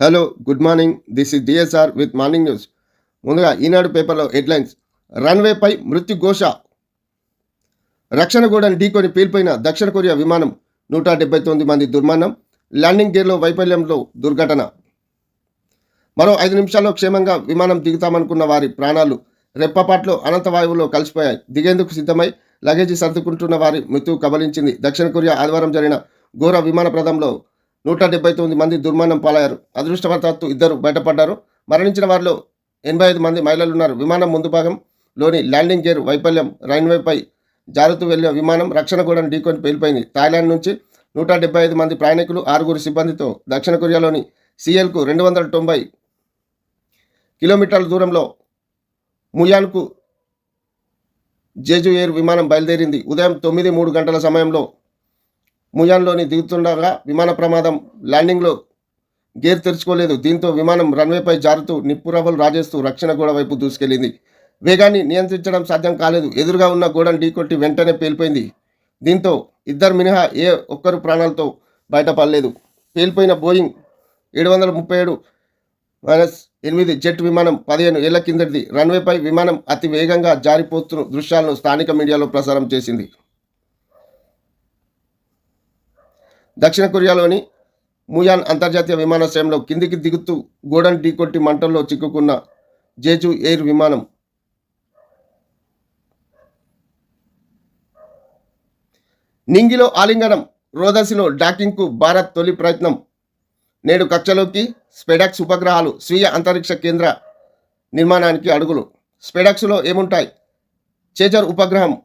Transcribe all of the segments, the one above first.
Hello good morning this is DSR with morning news ముందుగా ఈనాడు పేపర్లో headlines. రన్వేపై మృత్యు ఘోష. రక్షణ గోడను ఢీకొని పేలిపోయిన దక్షిణ కొరియా విమానం నూట డెబ్బై తొమ్మిది మంది దుర్మరణం ల్యాండింగ్ గేర్లో వైఫల్యంలో దుర్ఘటన. మరో ఐదు నిమిషాల్లో క్షేమంగా విమానం దిగుతామనుకున్న వారి ప్రాణాలు రెప్పపాట్లో అనంత వాయువులో కలిసిపోయాయి. దిగేందుకు సిద్ధమై లగేజీ సర్దుకుంటున్న వారి మృత్యువు కబలించింది దక్షిణ కొరియా ఆదివారం జరిగిన ఘోర విమాన ప్రదంలో నూట డెబ్బై తొమ్మిది మంది దుర్మరణం పాలయ్యారు. అదృష్టవశాత్తు ఇద్దరు బయటపడ్డారు. మరణించిన వారిలో ఎనభై ఐదు మంది మహిళలు ఉన్నారు. విమానం ముందు భాగంలోని ల్యాండింగ్ గేర్ వైఫల్యం రైన్వేపై జారుతూ వెళ్ళిన విమానం రక్షణ గోడను ఢీకొని పేలిపోయింది. థాయిలాండ్ నుంచి నూట డెబ్బై ఐదు మంది ప్రయాణికులు ఆరుగురు సిబ్బందితో దక్షిణ కొరియాలోని సిఎల్కు రెండు వందల తొంభై కిలోమీటర్ల దూరంలో ముయాన్కు జేజు ఎయిర్ విమానం బయలుదేరింది. ఉదయం తొమ్మిది మూడు గంటల సమయంలో ముయాన్లోని దిగుతుండగా విమాన ప్రమాదం ల్యాండింగ్లో గేర్ తెరుచుకోలేదు. దీంతో విమానం రన్వేపై జారుతూ నిప్పురవ్వలు రాజేస్తూ రక్షణ గోడ వైపు దూసుకెళ్ళింది వేగాన్ని నియంత్రించడం సాధ్యం కాలేదు. ఎదురుగా ఉన్న గోడను ఢీకొట్టి వెంటనే పేలిపోయింది. దీంతో ఇద్దరు మినహా ఏ ఒక్కరు ప్రాణాలతో బయటపడలేదు. పేలిపోయిన బోయింగ్ ఏడు వందల ముప్పై ఏడు మైనస్ ఎనిమిది జెట్ విమానం పదిహేను ఏళ్ళ కిందటిది. రన్వేపై విమానం అతి వేగంగా జారిపోతున్న దృశ్యాలను స్థానిక మీడియాలో ప్రసారం చేసింది. దక్షిణ కొరియాలోని ముయాన్ అంతర్జాతీయ విమానాశ్రయంలో కిందికి దిగుతూ గోడను ఢీకొట్టి మంటల్లో చిక్కుకున్న జేజు ఎయిర్ విమానం. నింగిలో ఆలింగనం రోదసిలో డాకింగ్కు భారత్ తొలి ప్రయత్నం. నేడు కక్షలోకి స్పెడాక్స్ ఉపగ్రహాలు స్వీయ అంతరిక్ష కేంద్ర నిర్మాణానికి అడుగులు. స్పెడాక్స్లో ఏముంటాయి? చేజర్ ఉపగ్రహం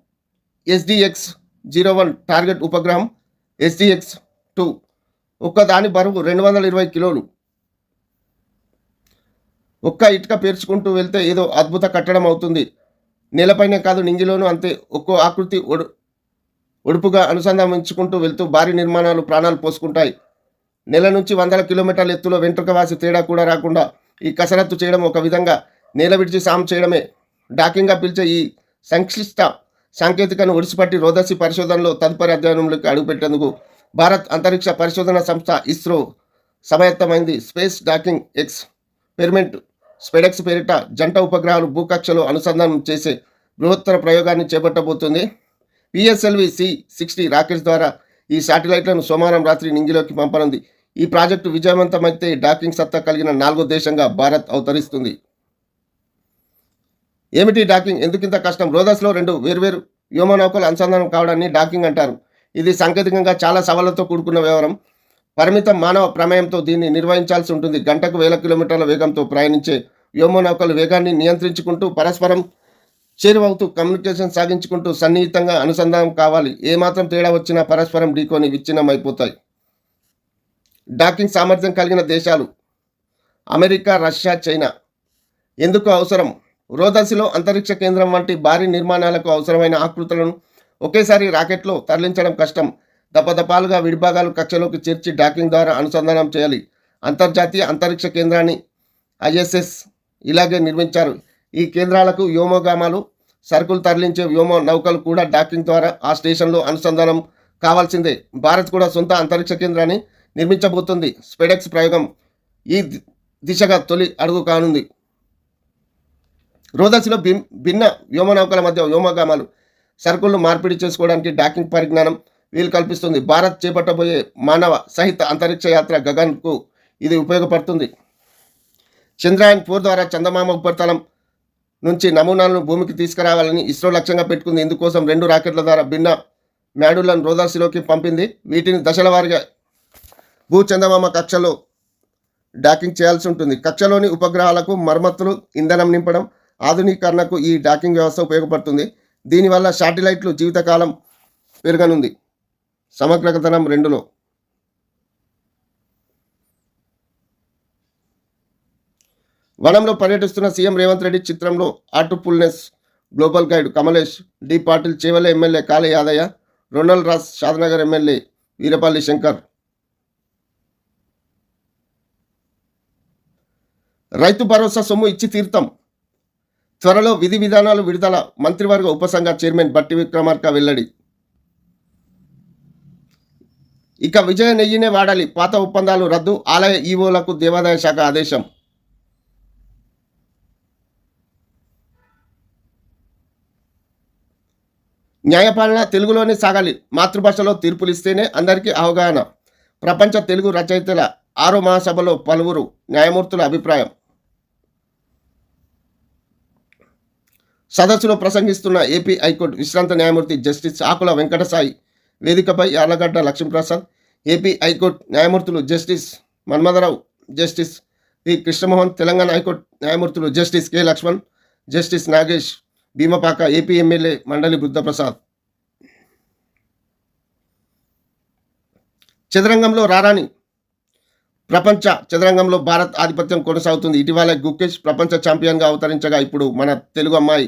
ఎస్డిఎక్స్ జీరో వన్ టార్గెట్ ఉపగ్రహం ఎస్డిఎక్స్ టూ. ఒక్క దాని బరువు రెండు వందల ఇరవై కిలోలు. ఒక్క ఇటుక పేర్చుకుంటూ వెళ్తే ఏదో అద్భుత కట్టడం అవుతుంది. నేలపైనే కాదు నింగిలోనూ అంతే. ఒక్కో ఆకృతి ఒడు ఒడుపుగా అనుసంధానించుకుంటూ వెళ్తూ భారీ నిర్మాణాలు ప్రాణాలు పోసుకుంటాయి. నెల నుంచి వందల కిలోమీటర్ల ఎత్తులో వెంట్రుక వాసి తేడా కూడా రాకుండా ఈ కసరత్తు చేయడం ఒక విధంగా నేల విడిచి సాము చేయడమే. డాకింగ్గా పిలిచే ఈ సంక్లిష్ట సాంకేతికను ఒడిసిపట్టి రోదసి పరిశోధనలో తదుపరి అధ్యయనంలోకి అడుగుపెట్టేందుకు భారత్ అంతరిక్ష పరిశోధన సంస్థ ఇస్రో సమాయత్తమైంది. Space docking experiment SpaDeX పేరిట జంట ఉపగ్రహాలు భూకక్షలో అనుసంధానం చేసే బృహత్తర ప్రయోగాన్ని చేపట్టబోతుంది. పిఎస్ఎల్వి సి సిక్స్టీ రాకెట్స్ ద్వారా ఈ శాటిలైట్లను సోమవారం రాత్రి నింగిలోకి పంపనుంది. ఈ ప్రాజెక్టు విజయవంతమైతే డాకింగ్ సత్తా కలిగిన నాలుగో దేశంగా భారత్ అవతరిస్తుంది. ఏమిటి డాకింగ్? ఎందుకింత కష్టం? రోదస్లో రెండు వేర్వేరు వ్యోమనౌకలు అనుసంధానం కావడాన్ని డాకింగ్ అంటారు. ఇది సాంకేతికంగా చాలా సవాళ్ళతో కూడుకున్న వ్యవహారం. పరిమిత మానవ ప్రమేయంతో దీన్ని నిర్వహించాల్సి ఉంటుంది. గంటకు వేల కిలోమీటర్ల వేగంతో ప్రయాణించే వ్యోమనౌకలు వేగాన్ని నియంత్రించుకుంటూ పరస్పరం చేరువవుతూ కమ్యూనికేషన్ సాగించుకుంటూ సన్నిహితంగా అనుసంధానం కావాలి. ఏమాత్రం తేడా వచ్చినా పరస్పరం ఢీకొని విచ్ఛిన్నమైపోతాయి. డాకింగ్ సామర్థ్యం కలిగిన దేశాలు అమెరికా రష్యా చైనా ఎందుకు అవసరం? రోదసిలో అంతరిక్ష కేంద్రం వంటి భారీ నిర్మాణాలకు అవసరమైన ఆకృతులను ఒకేసారి రాకెట్లో తరలించడం కష్టం. దపదపాలుగా విడిభాగాలు కక్షలోకి చేర్చి డాకింగ్ ద్వారా అనుసంధానం చేయాలి. అంతర్జాతీయ అంతరిక్ష కేంద్రాన్ని ఐఎస్ఎస్ ఇలాగే నిర్మించారు. ఈ కేంద్రాలకు వ్యోమగామాలు సరుకులు తరలించే వ్యోమ నౌకలు కూడా డాకింగ్ ద్వారా ఆ స్టేషన్లో అనుసంధానం కావాల్సిందే. భారత్ కూడా సొంత అంతరిక్ష కేంద్రాన్ని నిర్మించబోతుంది. స్పెడెక్స్ ప్రయోగం ఈ దిశగా తొలి అడుగు కానుంది. రోదసిలో భిన్ భిన్న వ్యోమనౌకల మధ్య వ్యోమగామాలు సరుకులను మార్పిడి చేసుకోవడానికి డాకింగ్ పరిజ్ఞానం వీలు కల్పిస్తుంది. భారత్ చేపట్టబోయే మానవ సహిత అంతరిక్ష యాత్ర గగన్కు ఇది ఉపయోగపడుతుంది. చంద్రయాన్ ఫోర్ ద్వారా చందమామ ఉపరితలం నుంచి నమూనాలను భూమికి తీసుకురావాలని ఇస్రో లక్ష్యంగా పెట్టుకుంది. ఇందుకోసం రెండు రాకెట్ల ద్వారా భిన్న మ్యాడులను రోదాసిలోకి పంపింది. వీటిని దశల వారీగా భూ చందమామ కక్షలో డాకింగ్ చేయాల్సి ఉంటుంది. కక్షలోని ఉపగ్రహాలకు మరమ్మతులు ఇంధనం నింపడం ఆధునీకరణకు ఈ డాకింగ్ వ్యవస్థ ఉపయోగపడుతుంది. దీనివల్ల శాటిలైట్లు జీవితకాలం పెరగనుంది. సమగ్రకథనం రెండులో. వనంలో పర్యటిస్తున్న సీఎం రేవంత్ రెడ్డి చిత్రంలో heartfulness global guide Kamlesh D Patil Chevella MLA Kale Yadaiah Ronald Ross Shadnagar MLA Veerapalli Shankar. Rythu Bharosa సొమ్ము ఇచ్చి తీర్థం. త్వరలో విధి విధానాలు విడుదల. మంత్రివర్గ ఉపసంఘ చైర్మన్ బట్టి విక్రమార్క వెల్లడి. ఇక విజయ నెయ్యినే వాడాలి. పాత ఒప్పందాలు రద్దు. ఆలయ ఈవోలకు దేవాదాయ శాఖ ఆదేశం. న్యాయపాలన తెలుగులోనే సాగాలి. మాతృభాషలో తీర్పులు ఇస్తేనే అందరికీ అవగాహన. ప్రపంచ తెలుగు రచయితల ఆరో మహాసభలో పలువురు న్యాయమూర్తుల అభిప్రాయం. సదస్సులో ప్రసంగిస్తున్న ఏపీ హైకోర్టు విశ్రాంత న్యాయమూర్తి జస్టిస్ ఆకుల వెంకటసాయి వేదికపై Yarlagadda Lakshmiprasad AP high court న్యాయమూర్తులు justice Manmatharao justice V Krishnamohan Telangana high court న్యాయమూర్తులు justice K Lakshman justice Nagesh Bheemapaka AP MLA Mandali Buddhaprasad. చదరంగంలో రారాని ప్రపంచ చదరంగంలో భారత్ ఆధిపత్యం కొనసాగుతుంది. ఇటీవల గుకేష్ ప్రపంచ ఛాంపియన్గా అవతరించగా ఇప్పుడు మన తెలుగు అమ్మాయి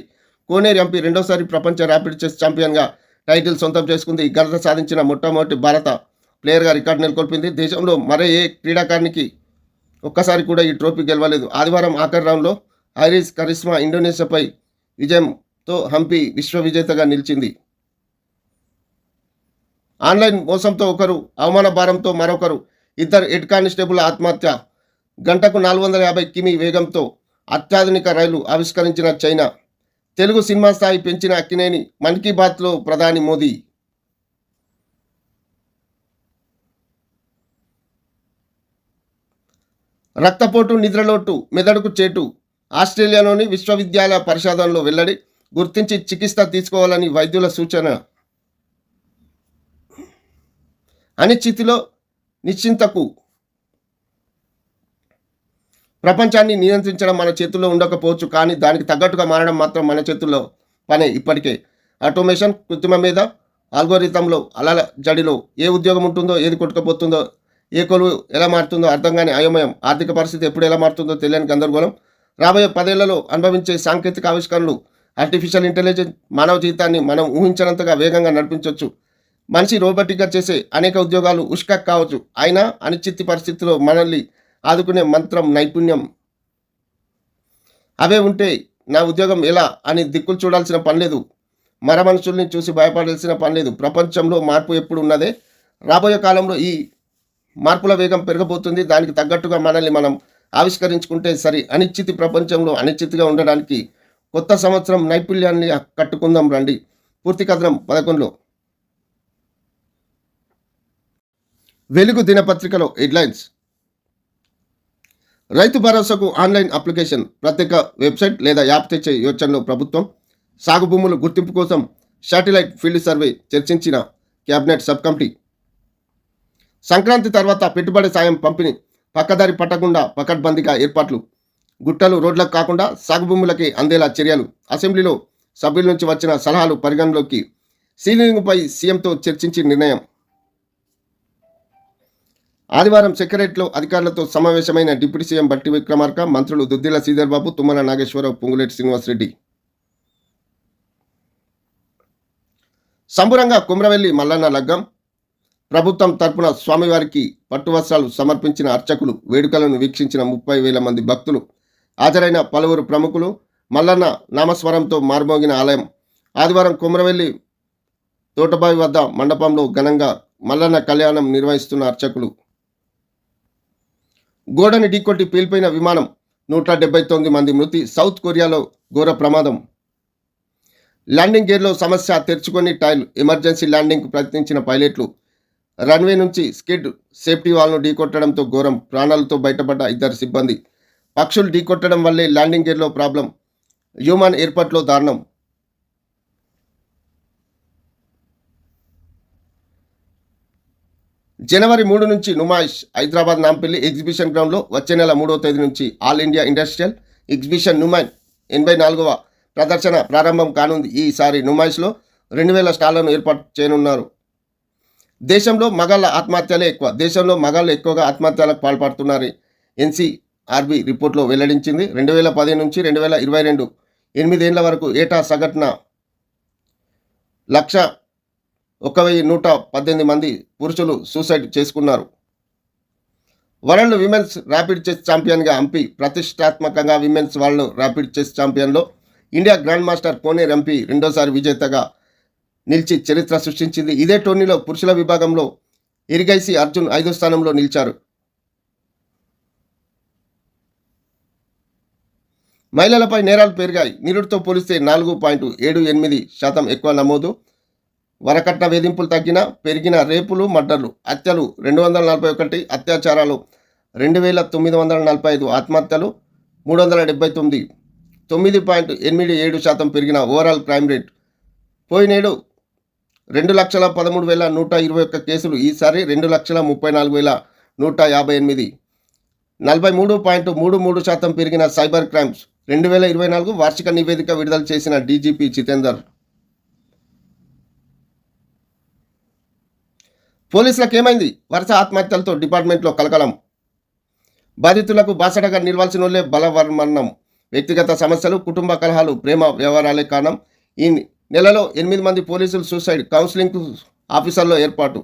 కోనేరు ఎంపీ రెండోసారి ప్రపంచ ర్యాపిడ్ చెస్ ఛాంపియన్గా టైటిల్ సొంతం చేసుకుంది. ఘనత సాధించిన మొట్టమొదటి భారత ప్లేయర్గా రికార్డు నెలకొల్పింది. దేశంలో మరే ఏ క్రీడాకారునికి ఒక్కసారి కూడా ఈ ట్రోఫీ గెలవలేదు. ఆదివారం ఆఖరి రౌండ్లో ఐరిస్ కరిస్మా ఇండోనేషియాపై విజయంతో హంపి విశ్వ విజేతగా నిలిచింది. ఆన్లైన్ మోసంతో ఒకరు అవమాన భారంతో మరొకరు. ఇద్దరు హెడ్ కానిస్టేబుల్ ఆత్మహత్య. గంటకు నాలుగు వందల యాభై కిమీ వేగంతో అత్యాధునిక రైలు ఆవిష్కరించిన చైనా. తెలుగు సినిమా స్థాయి పెంచిన అక్కినేని మన్ కీ బాత్లో ప్రధాని మోదీ. రక్తపోటు నిద్రలోటు మెదడుకు చేటు. ఆస్ట్రేలియాలోని విశ్వవిద్యాలయ పరిశోధనలో వెల్లడి గుర్తించి చికిత్స తీసుకోవాలని వైద్యుల సూచన. అనిశ్చితిలో నిశ్చింతకు ప్రపంచాన్ని నియంత్రించడం మన చేతుల్లో ఉండకపోవచ్చు కానీ దానికి తగ్గట్టుగా మారడం మాత్రం మన చేతుల్లో పనే ఇప్పటికే. ఆటోమేషన్ కృత్రిమ మీద ఆల్గోరితంలో అలల జడిలో ఏ ఉద్యోగం ఉంటుందో ఏది కొట్టుకపోతుందో ఏ కొలువు ఎలా మారుతుందో అర్థం కాని అయోమయం ఆర్థిక పరిస్థితి ఎప్పుడు ఎలా మారుతుందో తెలియని గందరగోళం. రాబోయే పదేళ్ళలో అనుభవించే సాంకేతిక ఆవిష్కరణలు ఆర్టిఫిషియల్ ఇంటెలిజెన్స్ మానవ జీవితాన్ని మనం ఊహించినంతగా వేగంగా నడిపించవచ్చు మనిషి రోబోటిక్గా చేసే అనేక ఉద్యోగాలు ఉష్క కావచ్చు. అయినా అనిశ్చితి పరిస్థితిలో మనల్ని ఆదుకునే మంత్రం నైపుణ్యం. అవే ఉంటే నా ఉద్యోగం ఎలా అని దిక్కులు చూడాల్సిన పని లేదు. మర మనుషుల్ని చూసి భయపడాల్సిన పనిలేదు ప్రపంచంలో మార్పు ఎప్పుడు ఉన్నదే? రాబోయే కాలంలో ఈ మార్పుల వేగం పెరగబోతుంది. దానికి తగ్గట్టుగా మనల్ని మనం ఆవిష్కరించుకుంటే సరి. అనిశ్చితి ప్రపంచంలో అనిశ్చితిగా ఉండడానికి కొత్త సంవత్సరం నైపుణ్యాన్ని కట్టుకుందాం రండి. పూర్తి కథనం పదకొండులో. వెలుగు దినపత్రికలో హెడ్లైన్స్. రైతు భరోసాకు ఆన్లైన్ అప్లికేషన్ ప్రత్యేక వెబ్సైట్ లేదా యాప్ తెచ్చే యోచనలో ప్రభుత్వం సాగు భూముల గుర్తింపు కోసం శాటిలైట్ ఫీల్డ్ సర్వే చర్చించిన కేబినెట్ సబ్ కమిటీ. సంక్రాంతి తర్వాత పెట్టుబడి సాయం పంపిణీ పక్కదారి పట్టకుండా పకడ్బందీగా ఏర్పాట్లు. గుట్టలు రోడ్లకు కాకుండా సాగు భూములకి అందేలా చర్యలు. అసెంబ్లీలో సభ్యుల నుంచి వచ్చిన సలహాలు పరిగణలోకి సీలింగ్పై సీఎంతో చర్చించి నిర్ణయం. ఆదివారం సెక్రటరీలో అధికారులతో సమావేశమైన డిప్యూటీ సీఎం బట్టి విక్రమార్క మంత్రులు దుద్దిల శ్రీధర్బాబు తుమ్మల నాగేశ్వరరావు పొంగులేటి శ్రీనివాసరెడ్డి సంబురంగా కుమ్రవెల్లి మల్లన్న లగ్గం. ప్రభుత్వం తరపున స్వామివారికి పట్టువస్త్రాలు సమర్పించిన అర్చకులు వేడుకలను వీక్షించిన ముప్పై వేల మంది భక్తులు. హాజరైన పలువురు ప్రముఖులు మల్లన్న నామస్వరంతో మారుమోగిన ఆలయం. ఆదివారం కుమ్రవెల్లి తోటబావి వద్ద మండపంలో ఘనంగా మల్లన్న కళ్యాణం నిర్వహిస్తున్న అర్చకులు. గోడని ఢీకొట్టి పేలిపోయిన విమానం నూట డెబ్బై తొమ్మిది మంది మృతి సౌత్ కొరియాలో ఘోర ప్రమాదం. ల్యాండింగ్ గేర్లో సమస్య తెరుచుకొని టైల్ ఎమర్జెన్సీ ల్యాండింగ్కు ప్రయత్నించిన పైలట్లు. రన్వే నుంచి స్కిడ్ సేఫ్టీ వాల్ను ఢీకొట్టడంతో ఘోరం ప్రాణాలతో బయటపడ్డ ఇద్దరు సిబ్బంది. పక్షులు ఢీకొట్టడం వల్లే ల్యాండింగ్ గేర్లో ప్రాబ్లం. హ్యూమన్ ఏర్పాట్లో దారుణం. జనవరి మూడు నుంచి నుమాయిష్ హైదరాబాద్ నాంపల్లి ఎగ్జిబిషన్ గ్రౌండ్లో వచ్చే నెల మూడవ తేదీ నుంచి all India industrial exhibition Numaish ఎనభై నాలుగవ ప్రదర్శన ప్రారంభం కానుంది. ఈసారి నుమాయిష్లో రెండు వేల స్టాళ్ళను ఏర్పాటు చేయనున్నారు. దేశంలో మగాళ్ళ ఆత్మహత్యలే ఎక్కువ. దేశంలో మగాళ్ళు ఎక్కువగా ఆత్మహత్యలకు పాల్పడుతున్నారు ఎన్సీఆర్బీ రిపోర్ట్లో వెల్లడించింది. రెండు వేల పదిహేను నుంచి రెండు వేల ఇరవై రెండు ఎనిమిదేళ్ళ వరకు ఏటా సగటున లక్ష ఒక వెయ్యి నూట పద్దెనిమిది మంది పురుషులు సూసైడ్ చేసుకున్నారు. వరల్డ్ విమెన్స్ ర్యాపిడ్ చెస్ ఛాంపియన్గా హంపి ప్రతిష్టాత్మకంగా విమెన్స్ వరల్డ్ ర్యాపిడ్ చెస్ ఛాంపియన్లో India grand master Koneru MP రెండోసారి విజేతగా నిలిచి చరిత్ర సృష్టించింది. ఇదే టోర్నీలో పురుషుల విభాగంలో ఇరిగైసి అర్జున్ ఐదో స్థానంలో నిలిచారు. మహిళలపై నేరాలు పెరిగాయి. నిరుడితో పోలిస్తే నాలుగు పాయింట్ ఏడు ఎనిమిది శాతం ఎక్కువ నమోదు. వరకట్న వేధింపులు తగ్గిన పెరిగిన రేపులు మర్డర్లు హత్యలు రెండు వందల నలభై ఒకటి అత్యాచారాలు రెండు వేల తొమ్మిది వందల నలభై ఐదు ఆత్మహత్యలు మూడు వందల డెబ్బై తొమ్మిది తొమ్మిది పాయింట్ ఎనిమిది ఏడు శాతం పెరిగిన ఓవరాల్ క్రైమ్ రేట్. పోయినేడు రెండు లక్షల పదమూడు వేల నూట ఇరవై ఒక్క కేసులు ఈసారి రెండు లక్షల ముప్పై నాలుగు వేల నూట యాభై ఎనిమిది. నలభై మూడు పాయింట్ మూడు మూడు శాతం పెరిగిన సైబర్ క్రైమ్స్ రెండు వేల ఇరవై నాలుగు వార్షిక నివేదిక విడుదల చేసిన డీజీపీ జితేందర్. పోలీసులకు ఏమైంది? వరుస ఆత్మహత్యలతో డిపార్ట్మెంట్లో కలకలం. బాధితులకు బాసటగా నిలవాల్సిన వాళ్ళే బలవర్మరణం వ్యక్తిగత సమస్యలు కుటుంబ కలహాలు ప్రేమ వ్యవహారాలే కారణం. ఈ నెలలో ఎనిమిది మంది పోలీసులు సూసైడ్ కౌన్సిలింగ్ ఆఫీసర్లో ఏర్పాటు.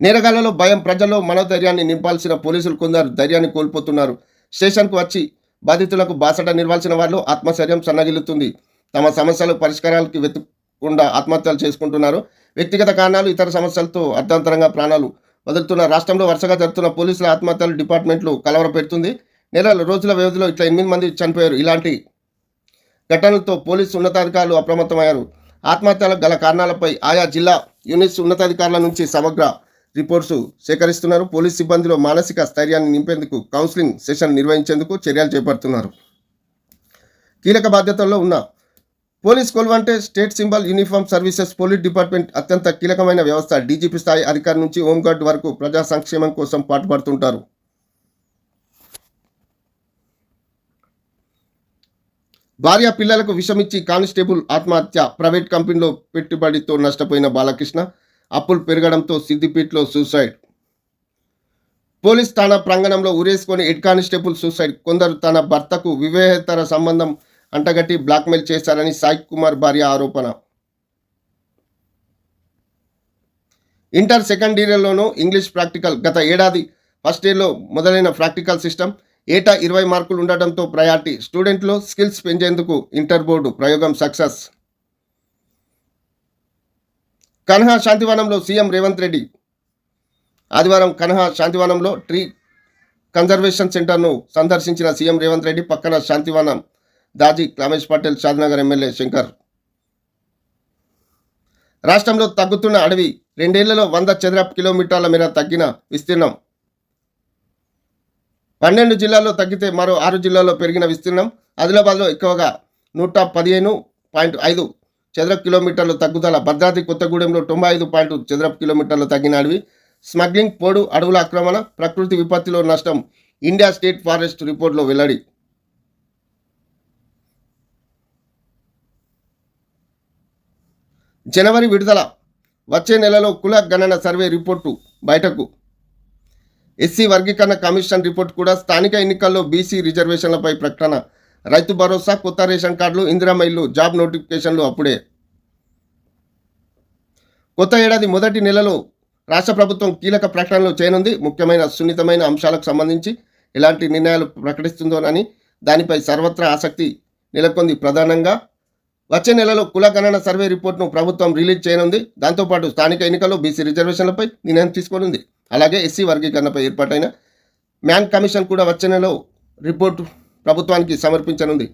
నేరగాళ్ళలో భయం ప్రజల్లో మనోధైర్యాన్ని నింపాల్సిన పోలీసులు కొందరు ధైర్యాన్ని కోల్పోతున్నారు. స్టేషన్కు వచ్చి బాధితులకు బాసట నిలవాల్సిన వాళ్ళు ఆత్మశైర్యం సన్నగిల్లుతుంది. తమ సమస్యలు పరిష్కారాలకి గుండా ఆత్మహత్యలు చేసుకుంటున్నారు. వ్యక్తిగత కారణాలు ఇతర సమస్యలతో అర్ధాంతరంగా ప్రాణాలు వదులుతున్న రాష్ట్రంలో వరుసగా జరుగుతున్న పోలీసుల ఆత్మహత్యలు డిపార్ట్మెంట్లు కలవర పెడుతుంది. నెల రోజుల వ్యవధిలో ఇట్లా ఎనిమిది మంది చనిపోయారు. ఇలాంటి ఘటనలతో పోలీసు ఉన్నతాధికారులు అప్రమత్తమయ్యారు. ఆత్మహత్యలకు గల కారణాలపై ఆయా జిల్లా యూనిట్స్ ఉన్నతాధికారుల నుంచి సమగ్ర రిపోర్ట్స్ సేకరిస్తున్నారు. పోలీస్ సిబ్బందిలో మానసిక స్థైర్యాన్ని నింపేందుకు కౌన్సిలింగ్ సెషన్ నిర్వహించేందుకు చర్యలు చేపడుతున్నారు. కీలక బాధ్యతల్లో ఉన్న police కొలువంటే state symbol uniform services police department అత్యంత కీలకమైన వ్యవస్థ. డీజీపీ స్థాయి అధికారి నుంచి హోంగార్డ్ వరకు ప్రజా సంక్షేమం కోసం పాటుపడుతుంటారు. భార్య పిల్లలకు విషమిచ్చి కానిస్టేబుల్ ఆత్మహత్య. ప్రైవేట్ కంపెనీలో పెట్టుబడితో నష్టపోయిన బాలకృష్ణ. అప్పులు పెరగడంతో సిద్దిపేటలో సూసైడ్. పోలీస్ ఠాణా ప్రాంగణంలో ఉరేసుకొని హెడ్ కానిస్టేబుల్ సూసైడ్. కొందరు తన భర్తకు వివేహేతర సంబంధం అంటగట్టి బ్లాక్మెయిల్ చేశారని సాయి కుమార్ భార్య ఆరోపణ. ఇంటర్ సెకండ్ ఇయర్లోనూ ఇంగ్లీష్ ప్రాక్టికల్ గత ఏడాది ఫస్ట్ ఇయర్లో మొదలైన ప్రాక్టికల్ సిస్టమ్ ఏటా ఇరవై మార్కులు ఉండటంతో ప్రయారిటీ స్టూడెంట్లో స్కిల్స్ పెంచేందుకు ఇంటర్ బోర్డు ప్రయోగం సక్సెస్. కన్హా శాంతివనంలో సీఎం రేవంత్ రెడ్డి. ఆదివారం కన్హా శాంతివనంలో ట్రీ కన్జర్వేషన్ సెంటర్ను సందర్శించిన సీఎం రేవంత్ రెడ్డి పక్కన శాంతివనం దాజీ రమేష్ పటేల్ షాద్నగర్ ఎమ్మెల్యే శంకర్. రాష్ట్రంలో తగ్గుతున్న అడవి రెండేళ్ళలో వంద చదరపు కిలోమీటర్ల మేర తగ్గిన విస్తీర్ణం. పన్నెండు జిల్లాల్లో తగ్గితే మరో ఆరు జిల్లాల్లో పెరిగిన విస్తీర్ణం. ఆదిలాబాద్లో ఎక్కువగా నూట పదిహేను పాయింట్ ఐదు చదరపు కిలోమీటర్లు తగ్గుదల. భద్రాద్రి కొత్తగూడెంలో తొంభై ఐదు పాయింట్ చదరపు కిలోమీటర్లు తగ్గిన అడవి. స్మగ్లింగ్ పోడు అడవుల ఆక్రమణ ప్రకృతి విపత్తిలో నష్టం. ఇండియా స్టేట్ ఫారెస్ట్ రిపోర్ట్లో వెల్లడి. జనవరి విడుదల వచ్చే నెలలో కుల గణన సర్వే రిపోర్టు బయటకు. ఎస్సీ వర్గీకరణ కమిషన్ రిపోర్ట్ కూడా స్థానిక ఎన్నికల్లో బీసీ రిజర్వేషన్లపై ప్రకటన. రైతు భరోసా కొత్త రేషన్ కార్డులు ఇందిరామైళ్ళు జాబ్ నోటిఫికేషన్లు అప్పుడే. కొత్త ఏడాది మొదటి నెలలో రాష్ట్ర ప్రభుత్వం కీలక ప్రకటనలు చేయనుంది. ముఖ్యమైన సున్నితమైన అంశాలకు సంబంధించి ఎలాంటి నిర్ణయాలు ప్రకటిస్తుందోనని దానిపై సర్వత్రా ఆసక్తి నెలకొంది. ప్రధానంగా వచ్చే నెలలో కుల గణన సర్వే రిపోర్ట్ను ప్రభుత్వం రిలీజ్ చేయనుంది. దాంతోపాటు స్థానిక ఎన్నికల్లో బీసీ రిజర్వేషన్లపై నిర్ణయం తీసుకోనుంది. అలాగే ఎస్సీ వర్గీకరణపై ఏర్పాటైన మ్యాన్ కమిషన్ కూడా వచ్చే నెలలో రిపోర్టు ప్రభుత్వానికి సమర్పించనుంది.